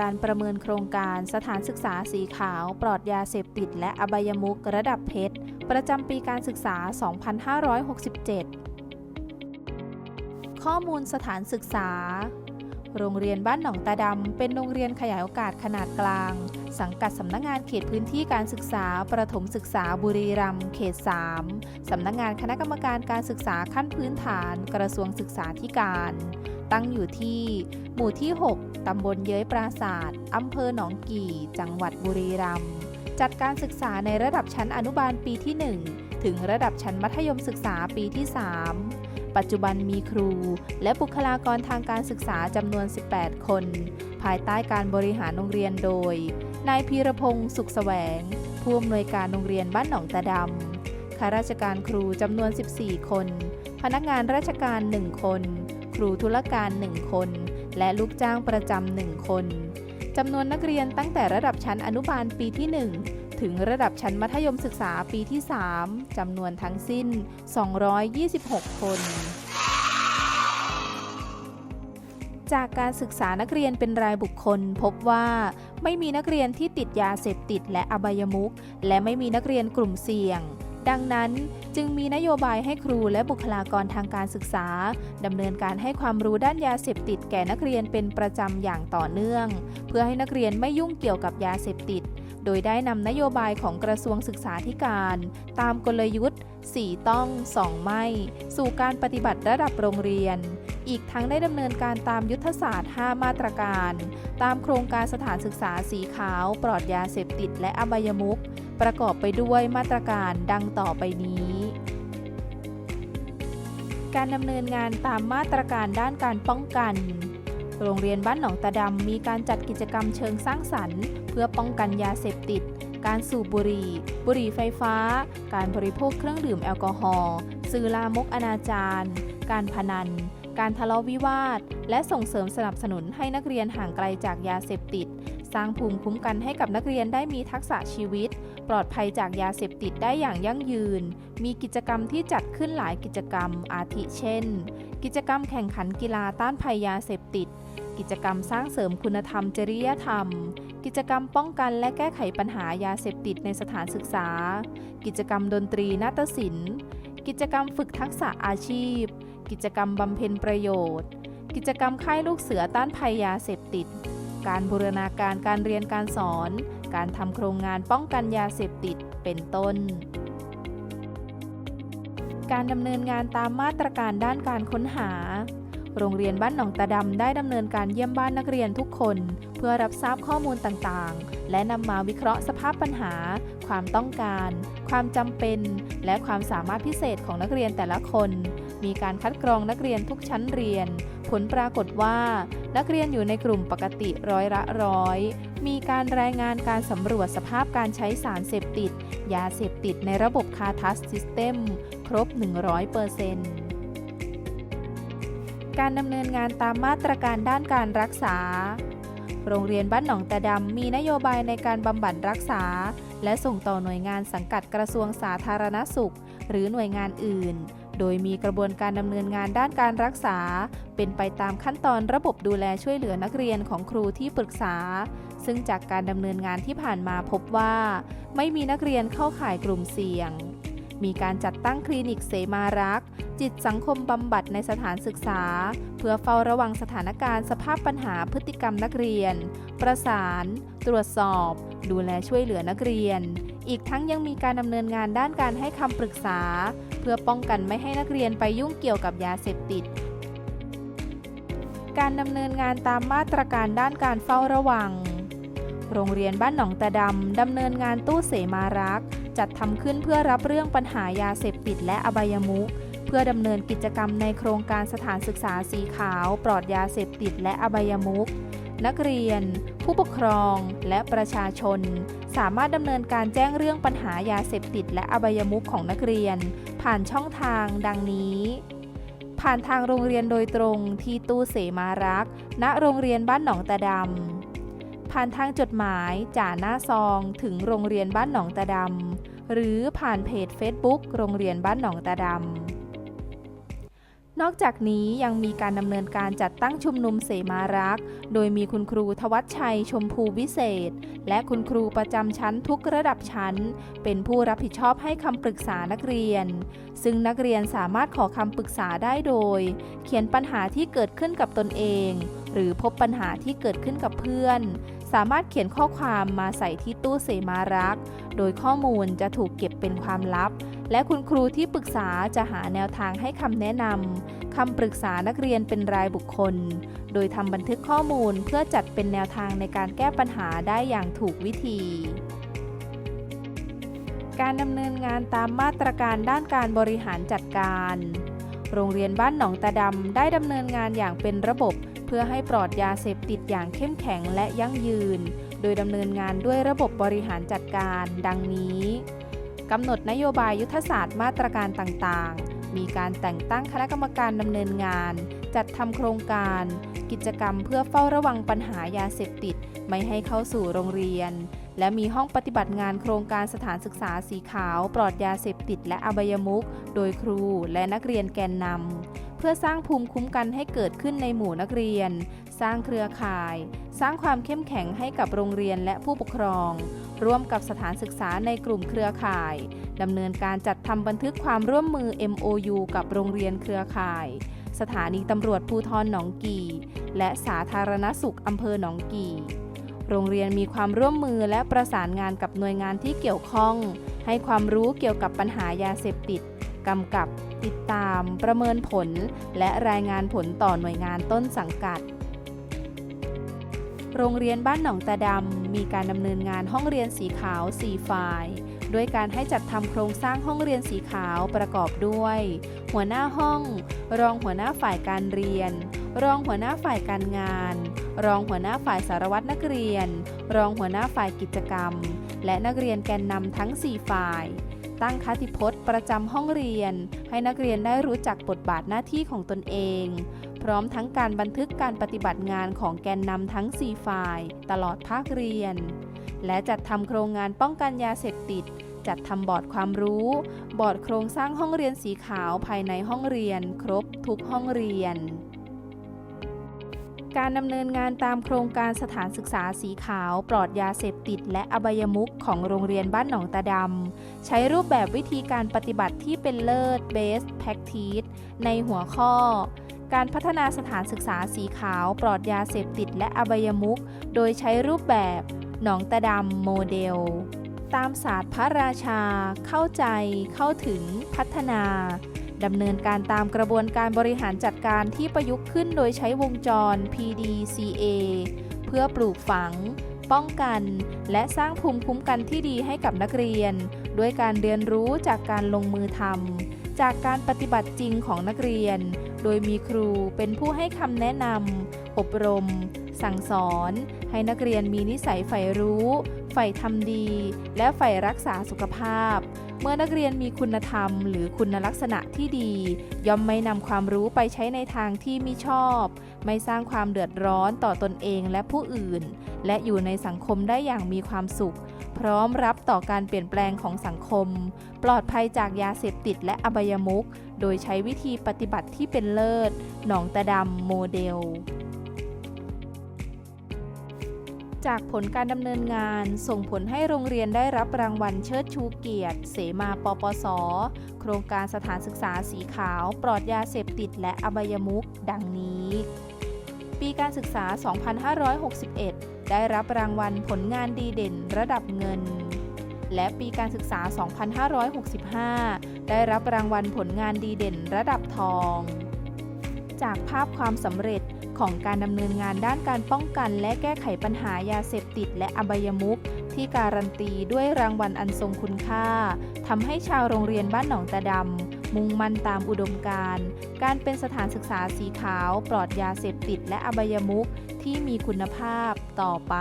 การประเมินโครงการสถานศึกษาสีขาว ปลอดยาเสพติด และอบายมุกระดับเพชร ประจำปีการศึกษา 2567 ข้อมูลสถานศึกษา โรงเรียนบ้านหนองตาดำ เป็นโรงเรียนขยายโอกาสขนาดกลาง สังกัดสำนักงงานเขตพื้นที่การศึกษา ประถมศึกษาบุรีรัมย์เขต 3 สำนักงงานคณะกรรมการการศึกษาขั้นพื้นฐาน กระทรวงศึกษาธิการ ตั้งอยู่ที่หมู่ที่ 6 ตำบลเย้ยปราศาสตร์อำเภอหนองกี่ จังหวัดบุรีรัมย์ จัดการศึกษาในระดับชั้นอนุบาลปีที่ 1 ถึงระดับชั้นมัธยมศึกษาปีที่ 3 ปัจจุบันมีครู และบุคลากรทางการศึกษาจำนวน 18 คน ภายใต้การบริหารโรงเรียนโดย นายพีรพงศ์สุขแสวง ผู้อำนวยการโรงเรียนบ้านหนองตาดำข้าราชการครูจำนวน 14 คน พนักงานราชการ 1 คน ครูธุรการ1คน และลูกจ้างประจำ1คนจำนวนนักเรียนตั้งแต่ระดับชั้นอนุบาลปีที่ 1 ถึงระดับชั้นมัธยมศึกษาปีที่ 3จำนวนทั้งสิ้น 226 คน จากการศึกษานักเรียนเป็นรายบุคคล พบว่าไม่มีนักเรียนที่ติดยาเสพติดและอบายมุขและไม่มีนักเรียนกลุ่มเสี่ยง ดังนั้นจึงมีนโยบายให้ครูและบุคลากรทางการศึกษาดำเนินการให้ความรู้ด้านยาเสพติดแก่นักเรียนเป็นประจำอย่างต่อเนื่อง เพื่อให้นักเรียนไม่ยุ่งเกี่ยวกับยาเสพติด โดยได้นำนโยบายของกระทรวงศึกษาธิการ ตามกลยุทธ์ 4 ต้อง 2 ไม่ สู่การปฏิบัติระดับโรงเรียน อีกทั้งได้ดำเนินการตามยุทธศาสตร์ 5 มาตรการ ตามโครงการสถานศึกษาสีขาว ปลอดยาเสพติดและอบายมุข ประกอบไปด้วยมาตรการดังต่อไปนี้ การดำเนินงานตามมาตรการด้านการป้องกัน โรงเรียนบ้านหนองตาดำมีการจัดกิจกรรมเชิงสร้างสรรค์ เพื่อป้องกันยาเสพติด การสูบบุหรี่ บุหรี่ไฟฟ้า การบริโภคเครื่องดื่มแอลกอฮอล์สื่อลามกอนาจารการพนัน การทะเลาะวิวาท และส่งเสริมสนับสนุนให้นักเรียนห่างไกลจากยาเสพติด สร้างภูมิคุ้มกันให้กับนักเรียนได้มีทักษะชีวิต ปลอดภัยจากยาเสพติดได้อย่างยั่งยืน มีกิจกรรมที่จัดขึ้นหลายกิจกรรม อาทิเช่น กิจกรรมแข่งขันกีฬาต้านภัยยาเสพติด กิจกรรมสร้างเสริมคุณธรรมจริยธรรม กิจกรรมป้องกันและแก้ไขปัญหายาเสพติดในสถานศึกษา กิจกรรมดนตรีนาฏศิลป์ กิจกรรมฝึกทักษะอาชีพ กิจกรรมบำเพ็ญประโยชน์ กิจกรรมค่ายลูกเสือต้านภัยยาเสพติด การบูรณาการการเรียนการสอน การทำโครงงานป้องกันยาเสพติดเป็นต้น การดำเนินงานตามมาตรการด้านการค้นหา โรงเรียนบ้านหนองตาดำได้ดำเนินการเยี่ยมบ้านนักเรียนทุกคน เพื่อรับทราบข้อมูลต่างๆ และนำมาวิเคราะห์สภาพปัญหา ความต้องการ ความจำเป็น และความสามารถพิเศษของนักเรียนแต่ละคน มีการคัดกรองนักเรียนทุกชั้นเรียน ผลปรากฏว่านักเรียนอยู่ในกลุ่มปกติร้อยละร้อย มีการรายงานการสำรวจสภาพการใช้สารเสพติด ยาเสพติดในระบบคาทัสซิสเต็มครบ 100%เปอร์เซ็นต์การดำเนินงานตามมาตรการด้านการรักษา โรงเรียนบ้านหนองตาดำมีนโยบายในการบำบัดรักษา และส่งต่อหน่วยงานสังกัดกระทรวงสาธารณสุข หรือหน่วยงานอื่น โดยมีกระบวนการดำเนินงานด้านการรักษา เป็นไปตามขั้นตอนระบบดูแลช่วยเหลือนักเรียนของครูที่ปรึกษา ซึ่งจากการดำเนินงานที่ผ่านมาพบว่า ไม่มีนักเรียนเข้าข่ายกลุ่มเสี่ยง มีการจัดตั้งคลินิกเสมารัก จิตสังคมบำบัดในสถานศึกษา เพื่อเฝ้าระวังสถานการณ์สภาพปัญหาพฤติกรรมนักเรียน ประสาน ตรวจสอบ ดูแลช่วยเหลือนักเรียน อีกทั้งยังมีการดำเนินงานด้านการให้คำปรึกษา พื่อป้องกันไม่ให้นักเรียนไปยุ่งเกี่ยวกับยาเสพติด การดำเนินงานตามมาตรการด้านการเฝ้าระวัง โรงเรียนบ้านหนองตาดำดำเนินงานตู้เสมารัก จัดทำขึ้นเพื่อรับเรื่องปัญหายาเสพติดและอบายมุขเพื่อดำเนินกิจกรรมในโครงการสถานศึกษาสีขาว ปลอดยาเสพติดและอบายมุขนักเรียน ผู้ปกครองและประชาชน สามารถดำเนินการแจ้งเรื่องปัญหายาเสพติดและอบายมุขของนักเรียน ผ่านช่องทางดังนี้ ผ่านทางโรงเรียนโดยตรงที่ตู้เสมารักณโรงเรียนบ้านหนองตาดำผ่านทางจดหมายจ่าหน้าซองถึงโรงเรียนบ้านหนองตาดำหรือผ่านเพจ Facebook โรงเรียนบ้านหนองตาดำ นอกจากนี้ยังมีการดำเนินการจัดตั้งชุมนุมเสมารัก โดยมีคุณครูทวัชชัยชมพูวิเศษ และคุณครูประจำชั้นทุกระดับชั้น เป็นผู้รับผิดชอบให้คำปรึกษานักเรียน ซึ่งนักเรียนสามารถขอคำปรึกษาได้โดย เขียนปัญหาที่เกิดขึ้นกับตนเอง หรือพบปัญหาที่เกิดขึ้นกับเพื่อน สามารถเขียนข้อความมาใส่ที่ตู้เสมารัก โดยข้อมูลจะถูกเก็บเป็นความลับ และคุณครูที่ปรึกษาจะหาแนวทางให้คำแนะนำคำปรึกษานักเรียนเป็นรายบุคคล โดยทำบันทึกข้อมูลเพื่อจัดเป็นแนวทางในการแก้ปัญหาได้อย่างถูกวิธี การดำเนินงานตามมาตรการด้านการบริหารจัดการ โรงเรียนบ้านหนองตาดำได้ดำเนินงานอย่างเป็นระบบ เพื่อให้ปลอดยาเสพติดอย่างเข้มแข็งและยั่งยืน โดยดำเนินงานด้วยระบบบริหารจัดการ ดังนี้ กำหนดนโยบายยุทธศาสตร์มาตรการต่างๆ มีการแต่งตั้งคณะกรรมการดำเนินงาน จัดทำโครงการ กิจกรรมเพื่อเฝ้าระวังปัญหายาเสพติด ไม่ให้เข้าสู่โรงเรียน และมีห้องปฏิบัติงานโครงการสถานศึกษาสีขาว ปลอดยาเสพติด และอบายมุขโดยครูและนักเรียนแกนนำเพื่อสร้างภูมิคุ้มกันให้เกิดขึ้นในหมู่นักเรียน สร้างเครือข่าย สร้างความเข้มแข็งให้กับโรงเรียนและผู้ปกครอง ร่วมกับสถานศึกษาในกลุ่มเครือข่ายดำเนินการจัดทำบันทึกความร่วมมือ MOU กับโรงเรียนเครือข่าย สถานีตำรวจภูทรหนองกี่ และสาธารณสุขอำเภอหนองกี่ โรงเรียนมีความร่วมมือและประสานงานกับหน่วยงานที่เกี่ยวข้อง ให้ความรู้เกี่ยวกับปัญหายาเสพติดกำกับติดตาม ประเมินผล และรายงานผลต่อหน่วยงานต้นสังกัด โรงเรียนบ้านหนองตาดำมีการดำเนินงานห้องเรียนสีขาว 4 ฝ่ายด้วยการให้จัดทำโครงสร้างห้องเรียนสีขาวประกอบด้วย หัวหน้าห้อง รองหัวหน้าฝ่ายการเรียน รองหัวหน้าฝ่ายการงาน รองหัวหน้าฝ่ายสารวัตรนักเรียน รองหัวหน้าฝ่ายกิจกรรม และนักเรียนแกนนำทั้ง 4 ฝ่าย ตั้งคติพจน์ประจำห้องเรียน ให้นักเรียนได้รู้จักบทบาทหน้าที่ของตนเอง ร้อมทั้งการบันทึกการปฏิบัติงานของแกนนำทั้ง 4 ฝ่าย ตลอดภาคเรียน และจัดทำโครงงานป้องกันยาเสพติด จัดทำบอร์ดความรู้ บอร์ดโครงสร้างห้องเรียนสีขาวภายในห้องเรียน ครบทุกห้องเรียนการดำเนินงานตามโครงการสถานศึกษาสีขาว ปลอดยาเสพติด และอบายมุขของโรงเรียนบ้านหนองตาดำ ใช้รูปแบบวิธีการปฏิบัติที่เป็นเลิศ Best Practice ในหัวข้อ การพัฒนาสถานศึกษาสีขาวปลอดยาเสพติดและอบายมุขโดยใช้รูปแบบหนองตาดำโมเดล ตามศาสตร์พระราชา เข้าใจ เข้าถึง พัฒนาดำเนินการตามกระบวนการบริหารจัดการที่ประยุกต์ขึ้นโดยใช้วงจร PDCA เพื่อปลูกฝัง ป้องกัน และสร้างภูมิคุ้มกันที่ดีให้กับนักเรียน ด้วยการเรียนรู้จากการลงมือทำจากการปฏิบัติจริงของนักเรียน โดยมีครูเป็นผู้ให้คำแนะนำ อบรม สั่งสอน ให้นักเรียนมีนิสัยใฝ่รู้ใฝ่ทำดี และใฝ่รักษาสุขภาพ เมื่อนักเรียนมีคุณธรรม หรือคุณลักษณะที่ดี ย่อมไม่นำความรู้ไปใช้ในทางที่มิชอบ ไม่สร้างความเดือดร้อนต่อตนเองและผู้อื่น และอยู่ในสังคมได้อย่างมีความสุข พร้อมรับต่อการเปลี่ยนแปลงของสังคม ปลอดภัยจากยาเสพติดและอบายมุข โดยใช้วิธีปฏิบัติที่เป็นเลิศ หนองตะดำโมเดล จากผลการดำเนินงานส่งผลให้โรงเรียนได้รับรางวัลเชิดชูเกียรติ เสมาปปส โครงการสถานศึกษาสีขาว ปลอดยาเสพติดและอบายมุขดังนี้ ปีการศึกษา 2561 ได้รับรางวัลผลงานดีเด่นระดับเงินและปีการศึกษา 2565 ได้รับรางวัลผลงานดีเด่นระดับทอง จากภาพความสำเร็จของการดำเนินงานด้านการป้องกันและแก้ไขปัญหายาเสพติดและอบายมุขที่การันตีด้วยรางวัลอันทรงคุณค่าทำให้ชาวโรงเรียนบ้านหนองตาดำมุ่งมั่นตามอุดมการณ์การเป็นสถานศึกษาสีขาว ปลอดยาเสพติดและอบายมุขที่มีคุณภาพต่อไป